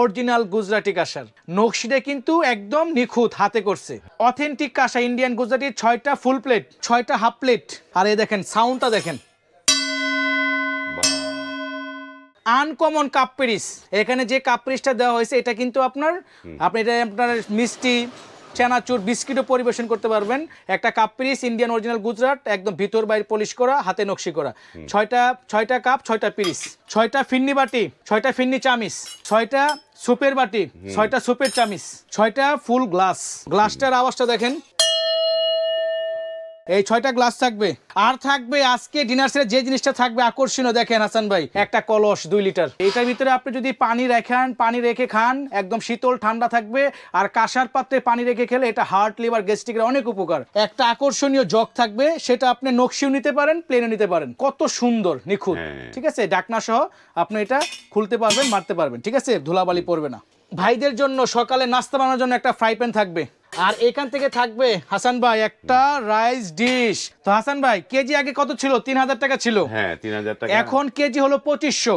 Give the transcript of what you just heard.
Original Gujarati কাঁসার। নকশিটা কিন্তু একদম নিখুঁত হাতে করছে। অথেন্টিক কাঁসা ইন্ডিয়ান গুজরাটির ছয়টা ফুল প্লেট ছয়টা হাফ প্লেট। আর এই দেখেন সাউন্ডটা দেখেন। আনকমন কাপ পেরিস। এখানে যে কাপ পেরিসটা দেওয়া হয়েছে এটা কিন্তু আপনার আপনি এটা আপনার মিষ্টি চানাচুর বিস্কিটও পরিবেশন করতে পারবেন। একটা কাপ পিরিস ইন্ডিয়ান অরিজিনাল গুজরাট একদম ভিতর বাইর পলিশ করা হাতে নকশি করা। ছয়টা ছয়টা কাপ ছয়টা পিরিস ছয়টা ফিন্নি বাটি ছয়টা ফিন্নি চামিস ছয়টা সুপের বাটি ছয়টা সুপের চামিস ছয়টা ফুল গ্লাস গ্লাসটার আওয়াজটা দেখেন। এই ছয়টা গ্লাস থাকবে। আর থাকবে আজকে ডিনার সেটে যে জিনিসটা থাকবে আকর্ষণীয় দেখেন হাসান ভাই একটা কলস দুই লিটার। এটার ভিতরে আপনি যদি পানি রেখেন পানি রেখে খান একদম শীতল ঠান্ডা থাকবে। আর কাঁসার পাত্রে পানি রেখে খেলে এটা হার্ট লিভার গ্যাস্ট্রিকের অনেক উপকার। একটা আকর্ষণীয় জগ থাকবে সেটা আপনি নকশিও নিতে পারেন প্লেনও নিতে পারেন। কত সুন্দর নিখুঁত। হ্যাঁ। ঠিক আছে? ডাকনা সহ আপনি এটা খুলতে পারবেন মারতে পারবেন। ঠিক আছে? ধুলাবালি পড়বে না। ভাইদের জন্য সকালে নাস্তা বানানোর জন্য একটা ফ্রাই প্যান থাকবে। আর এখান থেকে থাকবে হাসান ভাই একটা রাইস ডিশ। তো হাসান ভাই কেজি আগে কত ছিল? তিন হাজার টাকা ছিল। হ্যাঁ তিন হাজার টাকা। এখন কেজি হলো পঁচিশশো।